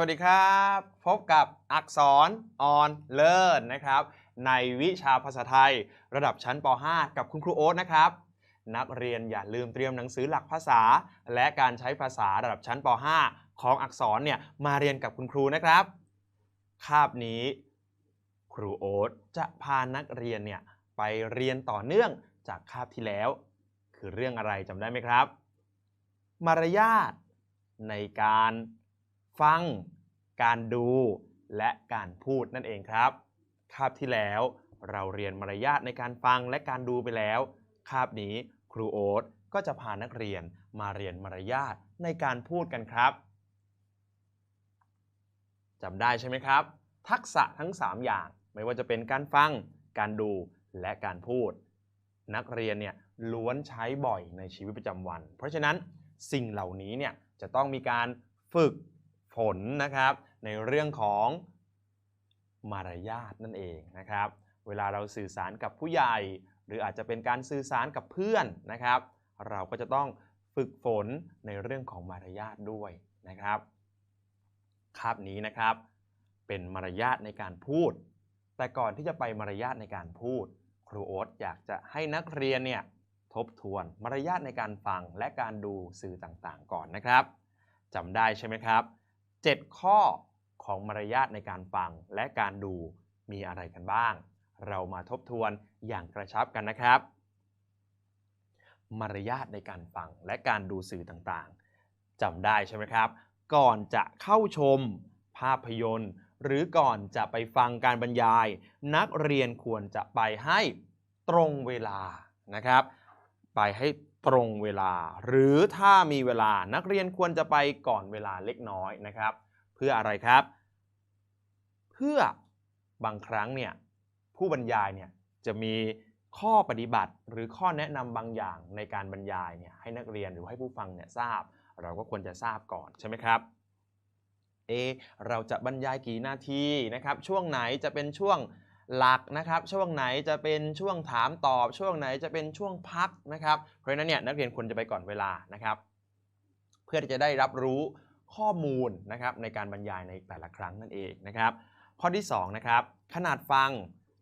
วัสดีครับ พบกับอักษรออนเลิศนะครับ ในวิชาภาษาไทย ระดับชั้นป .5 กับคุณครูโอ๊ตนะครับ นักเรียนอย่าลืมเตรียมหนังสือหลักภาษา และการใช้ภาษาระดับชั้นป .5 ของอักษรเนี่ยมาเรียนกับคุณครูนะครับ คาบนี้ ครูโอ๊ตจะพานักเรียนเนี่ยไปเรียนต่อเนื่องจากคาบที่แล้ว คือเรื่องอะไรจำได้ไหมครับ มารยาทในการ ฟัง การดู และการพูดนั่นเองครับ คาบที่แล้วเราเรียนมารยาทในการฟังและการดูไปแล้ว คาบนี้ครูโอ๊ตก็จะพานักเรียนมาเรียนมารยาทในการพูดกันครับจำได้ใช่ไหมครับ ทักษะทั้ง 3 อย่าง ไม่ว่าจะเป็นการฟัง การดู และการพูด นักเรียนเนี่ยล้วนใช้บ่อยในชีวิตประจำวัน เพราะฉะนั้นสิ่งเหล่านี้เนี่ยจะต้องมีการฝึก ฝนนะครับ ในเรื่องของมารยาทนั่นเองนะครับ เวลาเราสื่อสารกับผู้ใหญ่ หรืออาจจะเป็นการสื่อสารกับเพื่อนนะครับ เราก็จะต้องฝึกฝนในเรื่องของมารยาทด้วยนะครับคาบนี้นะครับ เป็นมารยาทในการพูด แต่ก่อนที่จะไปมารยาทในการพูด ครูโอ๊ตอยากจะให้นักเรียนเนี่ยทบทวนมารยาทในการฟังและการดูสื่อต่างๆ ก่อนนะครับจำได้ใช่ไหมครับ 7 ข้อของมารยาทในการฟังและการดูมีอะไรกันบ้าง เรามาทบทวนอย่างกระชับกันนะครับ มารยาทในการฟังและการดูสื่อต่างๆจำได้ใช่ไหมครับ ก่อนจะเข้าชมภาพยนตร์หรือก่อนจะไปฟังการบรรยาย นักเรียนควรจะไปให้ตรงเวลานะครับ ไปให้ ตรงเวลา หรือถ้ามีเวลานักเรียนควรจะไปก่อนเวลาเล็กน้อยนะครับ เพื่ออะไรครับ เพื่อบางครั้งเนี่ยผู้บรรยายเนี่ยจะมีข้อปฏิบัติหรือข้อแนะนำบางอย่างในการบรรยายเนี่ยให้นักเรียนหรือให้ผู้ฟังเนี่ยทราบ เราก็ควรจะทราบก่อนใช่ไหมครับเอเราจะบรรยายกี่นาทีนะครับ ช่วงไหนจะเป็นช่วง หลักนะครับ ช่วงไหนจะเป็นช่วงถามตอบ ช่วงไหนจะเป็นช่วงพักนะครับ เพราะฉะนั้นเนี่ยนักเรียนควรจะไปก่อนเวลานะครับ เพื่อที่จะได้รับรู้ข้อมูลนะครับในการบรรยายในแต่ละครั้งนั่นเองนะครับ ข้อที่2นะครับขนาดฟัง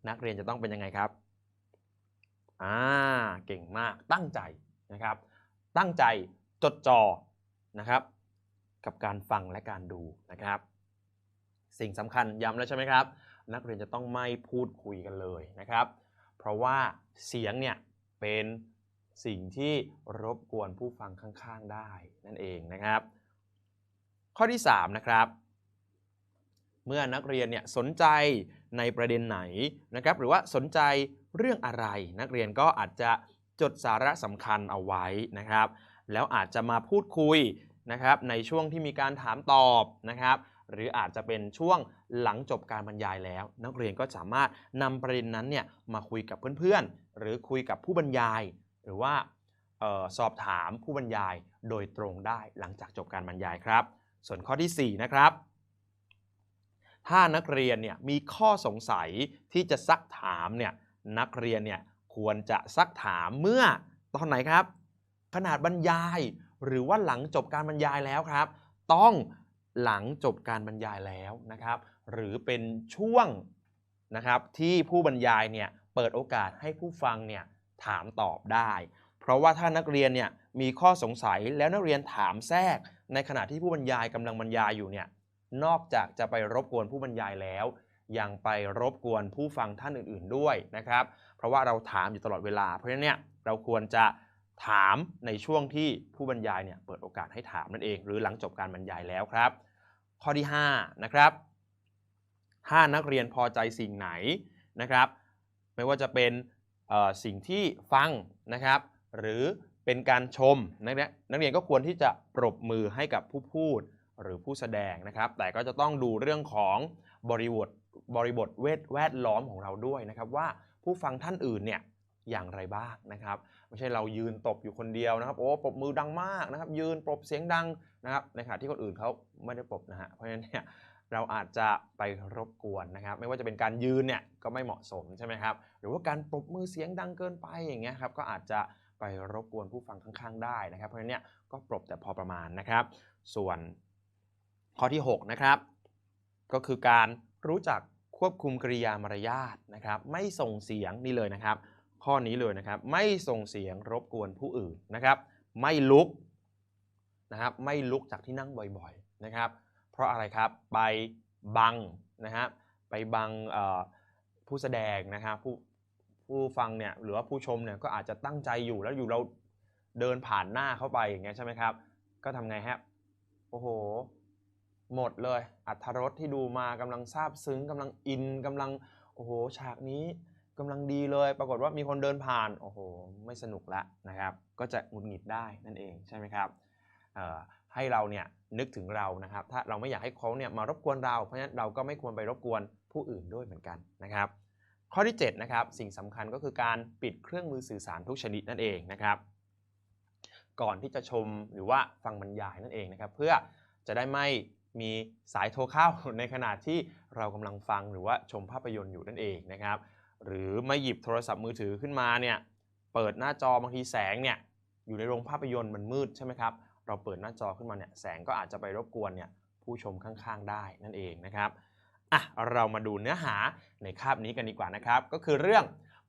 นักเรียนจะต้องเป็นยังไงครับอ่าเก่งมากตั้งใจนะครับ ตั้งใจจดจ่อนะครับ กับการฟังและการดูนะครับ สิ่งสำคัญย้ำแล้วใช่ไหมครับ นักเรียนจะต้องไม่พูดคุยกันเลยนะครับ เพราะว่าเสียงเนี่ยเป็นสิ่งที่รบกวนผู้ฟังข้างๆได้นั่นเองนะครับ ข้อที่ 3 นะครับ เมื่อนักเรียนเนี่ยสนใจในประเด็นไหนนะครับ หรือว่าสนใจเรื่องอะไร นักเรียนก็อาจจะจดสาระสำคัญเอาไว้นะครับ แล้วอาจจะมาพูดคุยนะครับในช่วงที่มีการถามตอบนะครับ หรืออาจจะเป็นช่วงหลังจบการบรรยายแล้ว นักเรียนก็สามารถนำประเด็นนั้นเนี่ยมาคุยกับเพื่อนๆ หรือคุยกับผู้บรรยาย หรือว่าออสอบถามผู้บรรยายโดยตรงได้หลังจากจบการบรรยายครับ ส่วนข้อที่ 4 นะครับ ถ้านักเรียนเนี่ยมีข้อสงสัยที่จะซักถามเนี่ยนักเรียนเนี่ยควรจะซักถามเมื่อตอนไหนครับ ขนาดบรรยายหรือว่าหลังจบการบรรยายแล้วครับ ต้อง หลังจบการบรรยายแล้วนะครับ หรือเป็นช่วงนะครับที่ผู้บรรยายเนี่ยเปิดโอกาสให้ผู้ฟังเนี่ยถามตอบได้ เพราะว่าถ้านักเรียนเนี่ยมีข้อสงสัยแล้วนักเรียนถามแทรก ในขณะที่ผู้บรรยายกำลังบรรยายอยู่เนี่ยนอกจากจะไปรบกวนผู้บรรยายแล้ว ยังไปรบกวนผู้ฟังท่านอื่น ๆด้วยนะครับ เพราะว่าเราถามอยู่ตลอดเวลา เพราะฉะนั้นเนี่ยเราควรจะถามในช่วงที่ผู้บรรยายเนี่ยเปิดโอกาสให้ถามนั่นเอง หรือหลังจบการบรรยายแล้วครับ ข้อที่ 5 นะครับถ้านักเรียนพอใจสิ่งไหนนะครับ ไม่ว่าจะเป็นสิ่งที่ฟังนะครับ หรือเป็นการชมนักเรียนนักเรียนก็ควรที่จะปรบมือให้กับผู้พูดหรือผู้แสดงนะครับ แต่ก็จะต้องดูเรื่องของบริบทบริบทเวทแวดล้อมของเราด้วยนะครับ ว่าผู้ฟังท่านอื่นเนี่ย อย่างไรบ้างนะครับ ไม่ใช่เรายืนตบอยู่คนเดียวนะครับ โอ้ปรบมือดังมากนะครับ ยืนปรบเสียงดังนะครับในขณะที่คนอื่นเขาไม่ได้ปรบนะฮะเพราะฉะนั้นเนี่ยเราอาจจะไปรบกวนนะครับ ไม่ว่าจะเป็นการยืนเนี่ยก็ไม่เหมาะสมใช่ไหมครับ หรือว่าการปรบมือเสียงดังเกินไปอย่างเงี้ยครับก็อาจจะไปรบกวนผู้ฟังข้างๆ ได้นะครับ เพราะฉะนั้นเนี่ยก็ปรบแต่พอประมาณนะครับ ส่วนข้อที่ 6 นะครับ ก็คือการรู้จักควบคุมกริยามารยาทนะครับ ไม่ส่งเสียงนี่เลยนะครับ ข้อนี้เลยนะครับ ไม่ส่งเสียงรบกวนผู้อื่นนะครับ ไม่ลุกนะครับ ไม่ลุกจากที่นั่งบ่อยๆนะครับ เพราะอะไรครับไปบังนะครับไปบังผู้แสดงนะครับผู้ผู้ฟังเนี่ยหรือว่าผู้ชมเนี่ยก็อาจจะตั้งใจอยู่แล้วอยู่เราเดินผ่านหน้าเข้าไปอย่างเงี้ยใช่ไหมครับ ก็ทำไงฮะโอ้โห หมดเลยอัธรสที่ดูมากำลังซาบซึ้งกำลังอินกำลังโอ้โหฉากนี้ กำลังดีเลย ปรากฏว่ามีคนเดินผ่าน โอ้โห ไม่สนุกละนะครับ ก็จะหงุดหงิดได้นั่นเองใช่ไหมครับให้เราเนี่ยนึกถึงเรานะครับ ถ้าเราไม่อยากให้เขาเนี่ยมารบกวนเรา เพราะฉะนั้นเราก็ไม่ควรไปรบกวนผู้อื่นด้วยเหมือนกันนะครับ ข้อที่7นะครับ สิ่งสำคัญก็คือการปิดเครื่องมือสื่อสารทุกชนิดนั่นเองนะครับ ก่อนที่จะชมหรือว่าฟังบรรยายนั่นเองนะครับ เพื่อจะได้ไม่มีสายโทรเข้าในขณะที่เรากำลังฟังหรือว่าชมภาพยนตร์อยู่นั่นเองนะครับ หรือไม่หยิบโทรศัพท์มือถือขึ้นมาเนี่ยเปิดหน้าจอบางทีแสงเนี่ยอยู่ในโรงภาพยนตร์มันมืดใช่ไหมครับเราเปิดหน้าจอขึ้นมาเนี่ยแสงก็อาจจะไปรบกวนเนี่ยผู้ชมข้างๆ ได้นั่นเองนะครับอะเรามาดูเนื้อหาในคาบนี้กันดีกว่านะครับ ก็คือเรื่อง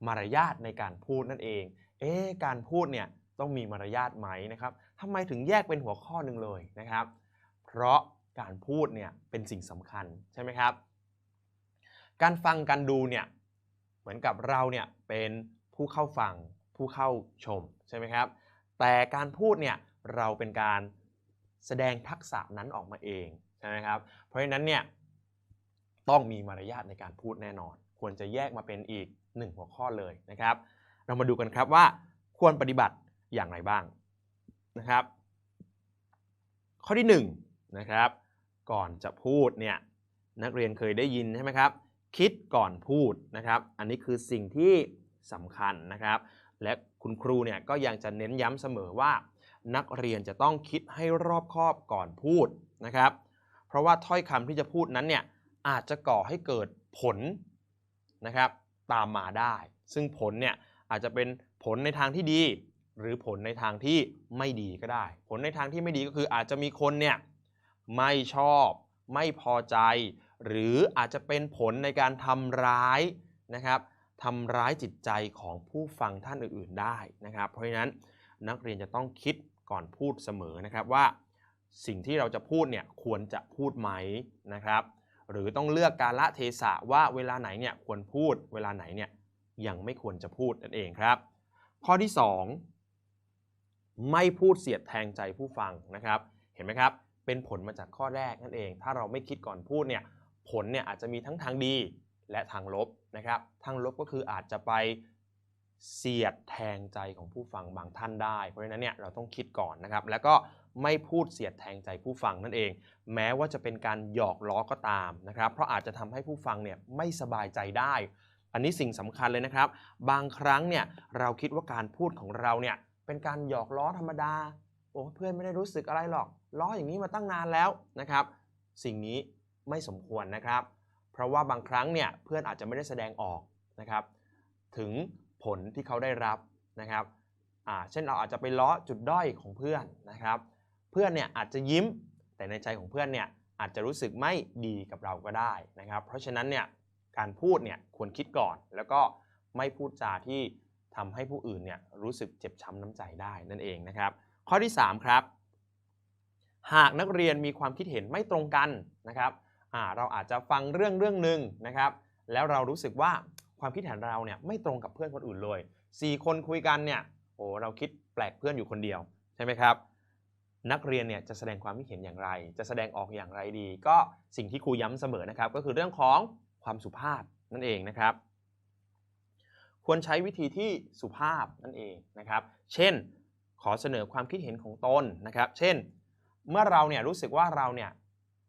มารยาทในการพูดนั่นเองเอ๊การพูดเนี่ยต้องมีมารยาทไหมนะครับทำไมถึงแยกเป็นหัวข้อหนึ่งเลยนะครับ เพราะการพูดเนี่ยเป็นสิ่งสำคัญใช่ไหมครับ การฟังการดูเนี่ย มือนกับเราเนี่ยเป็นผู้เข้าฟังผู้เข้าชมใช่ไหมครับ แต่การพูดเนี่ยเราเป็นการแสดงทักษะนั้นออกมาเองใช่ไหมครับ เพราะฉะนั้นเนี่ยต้องมีมารยาทในการพูดแน่นอน ควรจะแยกมาเป็นอีกหนึ่งหัวข้อเลยนะครับ เรามาดูกันครับว่าควรปฏิบัติอย่างไรบ้างนะครับ ข้อที่1นงนะครับ ก่อนจะพูดเนี่ยนักเรียนเคยได้ยินใช่ไหมครับ คิดก่อนพูดนะครับ อันนี้คือสิ่งที่สำคัญนะครับ และคุณครูเนี่ยก็ยังจะเน้นย้ำเสมอว่า นักเรียนจะต้องคิดให้รอบคอบก่อนพูดนะครับ เพราะว่าถ้อยคำที่จะพูดนั้นเนี่ยอาจจะก่อให้เกิดผลนะครับตามมาได้ ซึ่งผลเนี่ยอาจจะเป็นผลในทางที่ดี หรือผลในทางที่ไม่ดีก็ได้ ผลในทางที่ไม่ดีก็คืออาจจะมีคนเนี่ยไม่ชอบ ไม่พอใจ หรืออาจจะเป็นผลในการทำร้ายนะครับทำร้ายจิตใจของผู้ฟังท่านอื่นๆได้นะครับ เพราะฉะนั้นนักเรียนจะต้องคิดก่อนพูดเสมอนะครับว่า สิ่งที่เราจะพูดเนี่ยควรจะพูดไหมนะครับ หรือต้องเลือกกาละเทศะว่าเวลาไหนเนี่ยควรพูด เวลาไหนเนี่ยยังไม่ควรจะพูดนั่นเองครับ ข้อที่ 2 ไม่พูดเสียดแทงใจผู้ฟังนะครับ เห็นไหมครับ เป็นผลมาจากข้อแรกนั่นเอง ถ้าเราไม่คิดก่อนพูดเนี่ย ผลเนี่ยอาจจะมีทั้งทางดีและทางลบนะครับ ทางลบก็คืออาจจะไปเสียดแทงใจของผู้ฟังบางท่านได้ เพราะฉะนั้นเนี่ยเราต้องคิดก่อนนะครับ แล้วก็ไม่พูดเสียดแทงใจผู้ฟังนั่นเอง แม้ว่าจะเป็นการหยอกล้อก็ตามนะครับ เพราะอาจจะทำให้ผู้ฟังเนี่ยไม่สบายใจได้ อันนี้สิ่งสำคัญเลยนะครับ บางครั้งเนี่ยเราคิดว่าการพูดของเราเนี่ยเป็นการหยอกล้อธรรมดาโอ้เพื่อนไม่ได้รู้สึกอะไรหรอกล้ออย่างนี้มาตั้งนานแล้วนะครับ สิ่งนี้ ไม่สมควรนะครับ เพราะว่าบางครั้งเนี่ยเพื่อนอาจจะไม่ได้แสดงออกนะครับ ถึงผลที่เขาได้รับนะครับเช่นเราอาจจะไปล้อจุดด้อยของเพื่อนนะครับ เพื่อนเนี่ยอาจจะยิ้มแต่ในใจของเพื่อนเนี่ยอาจจะรู้สึกไม่ดีกับเราก็ได้นะครับ เพราะฉะนั้นเนี่ยการพูดเนี่ยควรคิดก่อน แล้วก็ไม่พูดจาที่ทำให้ผู้อื่นเนี่ยรู้สึกเจ็บช้ำน้ำใจได้นั่นเองนะครับ ข้อที่ 3 ครับ หากนักเรียนมีความคิดเห็นไม่ตรงกันนะครับ เราอาจจะฟังเรื่องเรื่องหนึ่งนะครับแล้วเรารู้สึกว่าความคิดเห็นเราเนี่ยไม่ตรงกับเพื่อนคนอื่นเลย 4 คนคุยกันเนี่ยโอ้เราคิดแปลกเพื่อนอยู่คนเดียวใช่ไหมครับนักเรียนเนี่ยจะแสดงความคิดเห็นอย่างไร จะแสดงออกอย่างไรดี ก็สิ่งที่ครูย้ำเสมอนะครับ ก็คือเรื่องของความสุภาพนั่นเองนะครับ ควรใช้วิธีที่สุภาพนั่นเองนะครับ เช่น ขอเสนอความคิดเห็นของตนนะครับ เช่น เมื่อเราเนี่ยรู้สึกว่าเราเนี่ย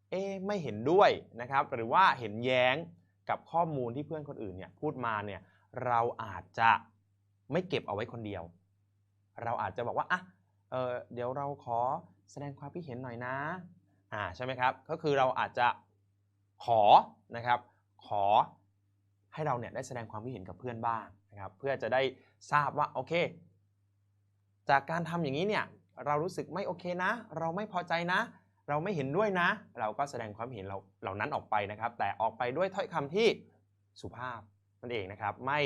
เอ๊ะไม่เห็นด้วยนะครับ หรือว่าเห็นแย้งกับข้อมูลที่เพื่อนคนอื่นเนี่ยพูดมาเนี่ยเราอาจจะไม่เก็บเอาไว้คนเดียว เราอาจจะบอกว่าอะเออเดี๋ยวเราขอแสดงความคิดเห็นหน่อยนะอ่าใช่ไหมครับ ก็คือเราอาจจะขอนะครับ ขอให้เราเนี่ยได้แสดงความคิดเห็นกับเพื่อนบ้างนะครับเพื่อจะได้ทราบว่าโอเค จากการทำอย่างนี้เนี่ยเรารู้สึกไม่โอเคนะ เราไม่พอใจนะ เราไม่เห็นด้วยนะ เราก็แสดงความเห็นเราเหล่านั้นออกไปนะครับ แต่ออกไปด้วยถ้อยคำที่สุภาพนั่นเองนะครับ ไม่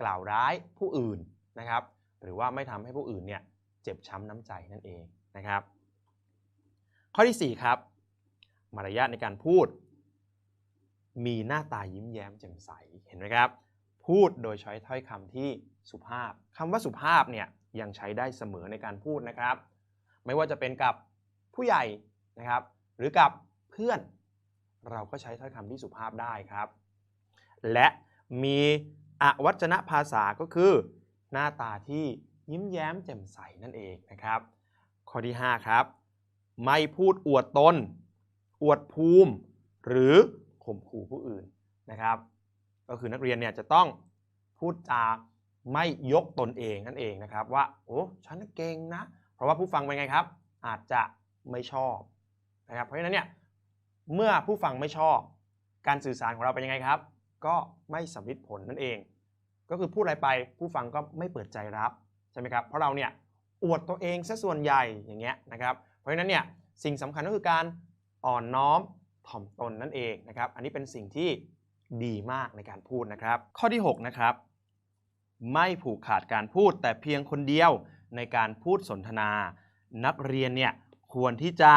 กล่าวร้ายผู้อื่นนะครับ หรือว่าไม่ทำให้ผู้อื่นเนี่ยเจ็บช้ำน้ำใจนั่นเองนะครับ ข้อที่ 4 ครับ มารยาทในการพูด มีหน้าตายิ้มแย้มแจ่มใสเห็นไหมครับ พูดโดยใช้ถ้อยคำที่สุภาพคำว่าสุภาพเนี่ยยังใช้ได้เสมอในการพูดนะครับ ไม่ว่าจะเป็นกับผู้ใหญ่ นะครับ หรือกับเพื่อนเราก็ใช้ถ้อยคำที่สุภาพได้ครับ และมีอวัจนภาษาก็คือ หน้าตาที่ยิ้มแย้มแจ่มใสนั่นเองนะครับ ข้อที่ 5 ครับ ไม่พูดอวดตน อวดภูมิ หรือข่มขู่ผู้อื่นนะครับ ก็คือนักเรียนเนี่ยจะต้องพูดจาไม่ยกตนเองนั่นเองนะครับ ว่าโอ้ฉันเก่งนะ เพราะว่าผู้ฟังเป็นไงครับ อาจจะไม่ชอบ นะครับเพราะฉะนั้นเนี่ยเมื่อผู้ฟังไม่ชอบการสื่อสารของเราเป็นยังไงครับ ก็ไม่สำลิดผลนั่นเอง ก็คือพูดอะไรไปผู้ฟังก็ไม่เปิดใจรับใช่ไหมครับเพราะเราเนี่ยอวดตัวเองซะส่วนใหญ่อย่างเงี้ยนะครับเพราะฉะนั้นเนี่ยสิ่งสำคัญก็คือการอ่อนน้อมถ่อมตนนั่นเองนะครับ อันนี้เป็นสิ่งที่ดีมากในการพูดนะครับ ข้อที่ 6 นะครับ ไม่ผูกขาดการพูดแต่เพียงคนเดียวในการพูดสนทนา นักเรียนเนี่ยควรที่จะ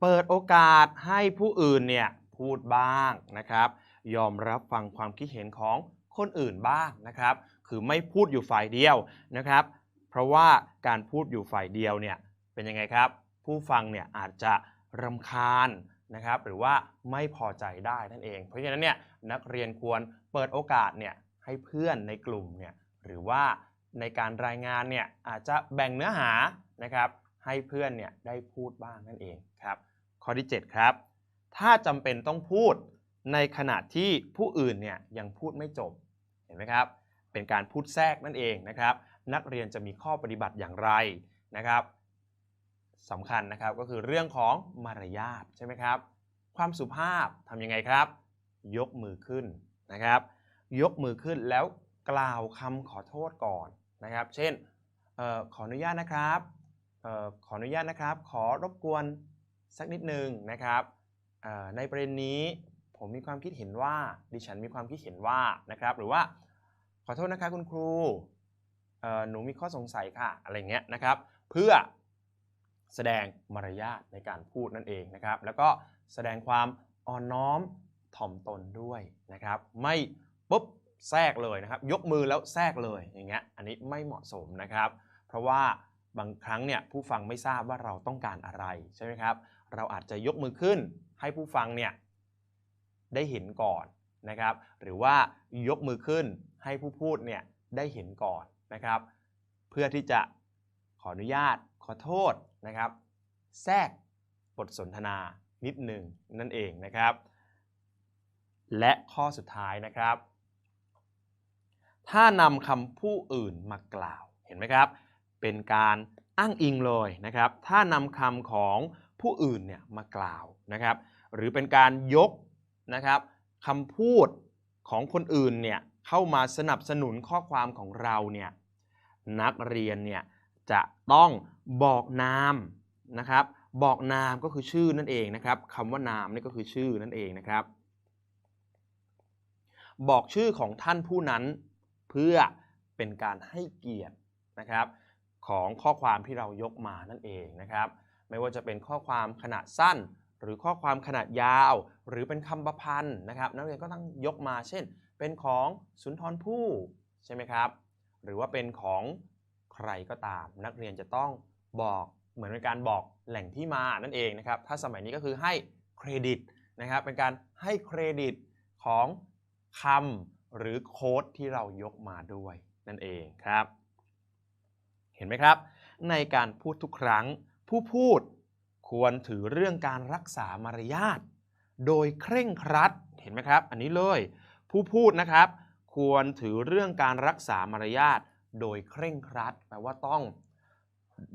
เปิดโอกาสให้ผู้อื่นเนี่ยพูดบ้างนะครับ ยอมรับฟังความคิดเห็นของคนอื่นบ้างนะครับ คือไม่พูดอยู่ฝ่ายเดียวนะครับ เพราะว่าการพูดอยู่ฝ่ายเดียวเนี่ยเป็นยังไงครับ ผู้ฟังเนี่ยอาจจะรำคาญนะครับ หรือว่าไม่พอใจได้นั่นเอง เพราะฉะนั้นเนี่ยนักเรียนควรเปิดโอกาสเนี่ยให้เพื่อนในกลุ่มเนี่ยหรือว่าในการรายงานเนี่ยอาจจะแบ่งเนื้อหานะครับ ให้เพื่อนเนี่ยได้พูดบ้างนั่นเองครับ ข้อที่ 7 ครับ ถ้าจำเป็นต้องพูดในขณะที่ผู้อื่นเนี่ยยังพูดไม่จบเห็นไหมครับ เป็นการพูดแทรกนั่นเองนะครับ นักเรียนจะมีข้อปฏิบัติอย่างไรนะครับสำคัญนะครับก็คือเรื่องของมารยาทใช่ไหมครับ ความสุภาพทำยังไงครับ ยกมือขึ้นนะครับ ยกมือขึ้นแล้วกล่าวคำขอโทษก่อนนะครับ เช่นออขออนุญาตนะครับ ขออนุญาตนะครับ ขอรบกวนสักนิดนึงนะครับในประเด็นนี้ผมมีความคิดเห็นว่าดิฉันมีความคิดเห็นว่านะครับ หรือว่าขอโทษนะคะคุณครูหนูมีข้อสงสัยค่ะอะไรเงี้ยนะครับ เพื่อแสดงมารยาทในการพูดนั่นเองนะครับ แล้วก็แสดงความอ่อนน้อมถ่อมตนด้วยนะครับ ไม่ปุ๊บแทรกเลยนะครับ ยกมือแล้วแทรกเลยอย่างเงี้ยอันนี้ไม่เหมาะสมนะครับ เพราะว่า บางครั้งเนี่ยผู้ฟังไม่ทราบว่าเราต้องการอะไรใช่ไหมครับ เราอาจจะยกมือขึ้นให้ผู้ฟังเนี่ยได้เห็นก่อนนะครับ หรือว่ายกมือขึ้นให้ผู้พูดเนี่ยได้เห็นก่อนนะครับ เพื่อที่จะขออนุญาตขอโทษนะครับ แทรกบทสนทนานิดหนึ่งนั่นเองนะครับ และข้อสุดท้ายนะครับ ถ้านำคำผู้อื่นมากล่าวเห็นไหมครับ เป็นการอ้างอิงเลยนะครับ ถ้านำคำของผู้อื่นเนี่ยมากล่าวนะครับ หรือเป็นการยกนะครับคำพูดของคนอื่นเนี่ยเข้ามาสนับสนุนข้อความของเราเนี่ยนักเรียนเนี่ยจะต้องบอกนามนะครับ บอกนามก็คือชื่อนั่นเองนะครับคำว่านามนี่ก็คือชื่อนั่นเองนะครับ บอกชื่อของท่านผู้นั้นเพื่อเป็นการให้เกียรตินะครับ ของข้อความที่เรายกมานั่นเองนะครับ ไม่ว่าจะเป็นข้อความขนาดสั้น หรือข้อความขนาดยาว หรือเป็นคำประพันธ์นะครับนักเรียนก็ต้องยกมาเช่น เป็นของสุนทรภู่ใช่ไหมครับ หรือว่าเป็นของใครก็ตาม นักเรียนจะต้องบอกเหมือนเป็นการบอกแหล่งที่มานั่นเองนะครับ ถ้าสมัยนี้ก็คือให้เครดิตนะครับ เป็นการให้เครดิตของคำหรือโค้ดที่เรายกมาด้วยนั่นเองครับ เห็นไหมครับ ในการพูดทุกครั้ง ผู้พูดควรถือเรื่องการรักษามารยาทโดยเคร่งครัดเห็นไหมครับ อันนี้เลย ผู้พูดนะครับ ควรถือเรื่องการรักษามารยาทโดยเคร่งครัดแปลว่าต้อง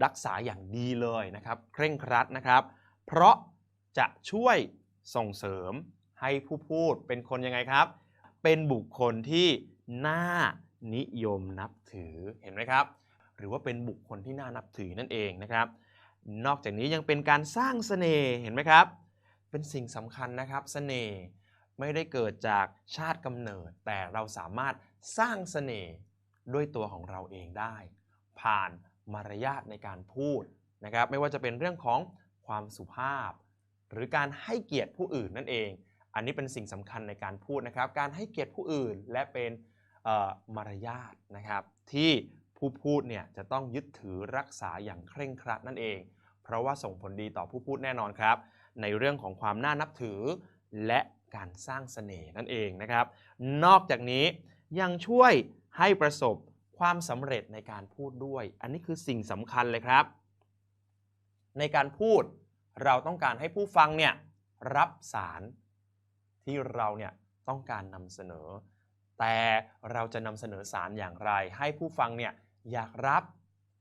รักษาอย่างดีเลยนะครับ เคร่งครัดนะครับ เพราะจะช่วยส่งเสริมให้ผู้พูดเป็นคนยังไงครับ เป็นบุคคลที่น่านิยมนับถือเห็นไหมครับ หรือว่าเป็นบุคคลที่น่านับถือนั่นเองนะครับ นอกจากนี้ยังเป็นการสร้างเสน่ห์เห็นไหมครับ เป็นสิ่งสำคัญนะครับเสน่ห์ไม่ได้เกิดจากชาติกำเนิด แต่เราสามารถสร้างเสน่ห์ด้วยตัวของเราเองได้ ผ่านมารยาทในการพูดนะครับ ไม่ว่าจะเป็นเรื่องของความสุภาพ หรือการให้เกียรติผู้อื่นนั่นเอง อันนี้เป็นสิ่งสำคัญในการพูดนะครับ การให้เกียรติผู้อื่นและเป็นมารยาทนะครับที่ ผู้พูดเนี่ยจะต้องยึดถือรักษาอย่างเคร่งครัดนั่นเอง เพราะว่าส่งผลดีต่อผู้พูดแน่นอนครับ ในเรื่องของความน่านับถือ และการสร้างเสน่ห์นั่นเองนะครับ นอกจากนี้ยังช่วยให้ประสบความสำเร็จในการพูดด้วย อันนี้คือสิ่งสำคัญเลยครับ ในการพูดเราต้องการให้ผู้ฟังเนี่ยรับสารที่เราเนี่ยต้องการนำเสนอ แต่เราจะนำเสนอสารอย่างไร ให้ผู้ฟังเนี่ย อยากรับ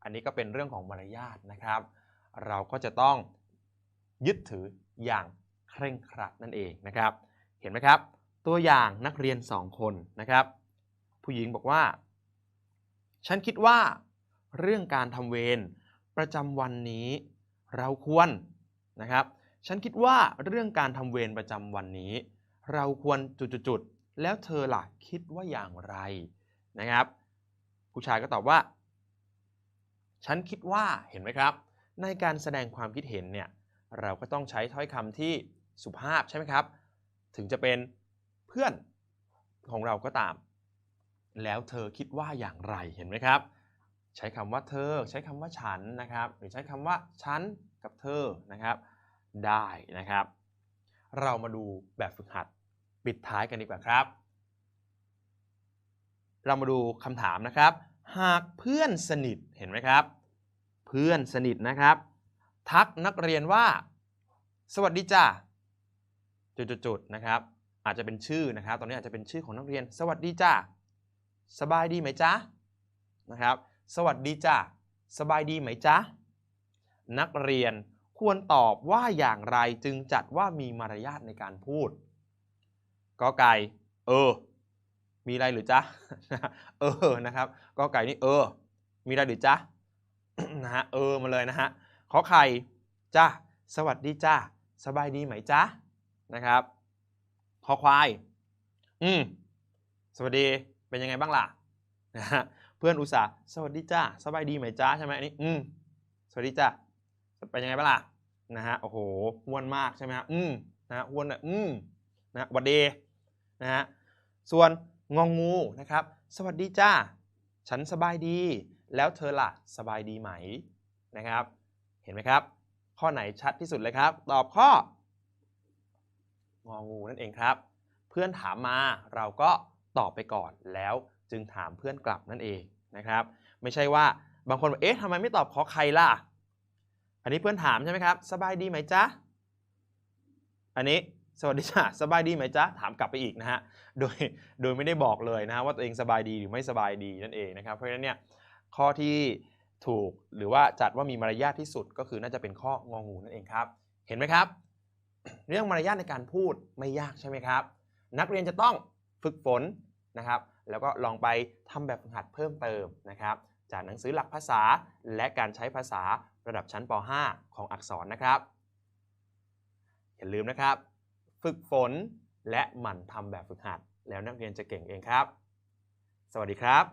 อันนี้ก็เป็นเรื่องของมารยาทนะครับ เราก็จะต้องยึดถืออย่างเคร่งครัดนั่นเองนะครับ เห็นไหมครับ ตัวอย่างนักเรียน 2 คนนะครับ ผู้หญิงบอกว่า ฉันคิดว่าเรื่องการทำเวรประจำวันนี้เราควรนะครับ ฉันคิดว่าเรื่องการทำเวรประจำวันนี้ เราควรจุดๆแล้วเธอล่ะคิดว่าอย่างไรนะครับ ผู้ชายก็ตอบว่า ฉันคิดว่าเห็นไหมครับ ในการแสดงความคิดเห็นเนี่ยเราก็ต้องใช้ถ้อยคำที่สุภาพใช่ไหมครับ ถึงจะเป็นเพื่อนของเราก็ตาม แล้วเธอคิดว่าอย่างไรเห็นไหมครับ ใช้คำว่าเธอ ใช้คำว่าฉันนะครับ หรือใช้คำว่าฉันกับเธอนะครับ ได้นะครับ เรามาดูแบบฝึกหัดปิดท้ายกันดีกว่าครับ เรามาดูคำถามนะครับ หากเพื่อนสนิทเห็นไหมครับ เพื่อนสนิทนะครับ ทักนักเรียนว่า สวัสดีจ้าจุดๆนะครับ อาจจะเป็นชื่อนะครับ ตอนนี้อาจจะเป็นชื่อของนักเรียน สวัสดีจ้าสบายดีไหมจ๊ะนะครับ สวัสดีจ้าสบายดีไหมจ๊ะนักเรียนควรตอบว่าอย่างไรจึงจัดว่ามีมารยาทในการพูดกอไก่ เออ มีอะไรหรือจ๊ะเออนะครับกอไก่นี่เออ มีอะไรหรือจ๊ะนะฮะเออมาเลยนะฮะขอไข่จ้าสวัสดีจ้าสบายดีไหมจ๊ะนะครับขอควาย อืมสวัสดีเป็นยังไงบ้างล่ะนะฮะเพื่อนอุตส่าห์สวัสดีจ้าสบายดีไหมจ๊ะใช่ไหมอันนี้อืมสวัสดีจ้าเป็นยังไงบ้างล่ะนะฮะโอ้โหห้วนมากใช่ไหมฮะอืมนะฮะห้วนอะอืมนะหวัดดีนะฮะส่วน งองูนะครับ สวัสดีจ้า ฉันสบายดี แล้วเธอล่ะสบายดีไหมนะครับ เห็นไหมครับ ข้อไหนชัดที่สุดเลยครับ ตอบข้อ งองูนั่นเองครับ เพื่อนถามมาเราก็ตอบไปก่อนแล้วจึงถามเพื่อนกลับนั่นเองนะครับ ไม่ใช่ว่าบางคนบอกเอ๊ะทำไมไม่ตอบขอใครล่ะ อันนี้เพื่อนถามใช่ไหมครับ สบายดีไหมจ๊ะ อันนี้ สวัสดีจ้ะสบายดีไหมจ๊ะถามกลับไปอีกนะฮะโดยโดยไม่ได้บอกเลยนะฮะว่าตัวเองสบายดีหรือไม่สบายดีนั่นเองนะครับเพราะฉะนั้นเนี่ยข้อที่ถูกหรือว่าจัดว่ามีมารยาทที่สุดก็คือน่าจะเป็นข้ององูนั่นเองครับ เห็นไหมครับ เรื่องมารยาทในการพูดไม่ยากใช่ไหมครับ นักเรียนจะต้องฝึกฝนนะครับ แล้วก็ลองไปทำแบบฝึกหัดเพิ่มเติมนะครับ จากหนังสือหลักภาษาและการใช้ภาษาระดับชั้นป .5 ของอักษรนะครับ อย่าลืมนะครับ ฝึกฝน และหมั่นทำแบบฝึกหัด แล้วนักเรียนจะเก่งเองครับ สวัสดีครับ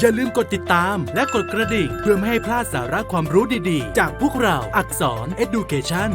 อย่าลืมกดติดตามและกดกระดิ่ง เพื่อไม่ให้พลาดสาระความรู้ดีๆ จากพวกเราอักษร Education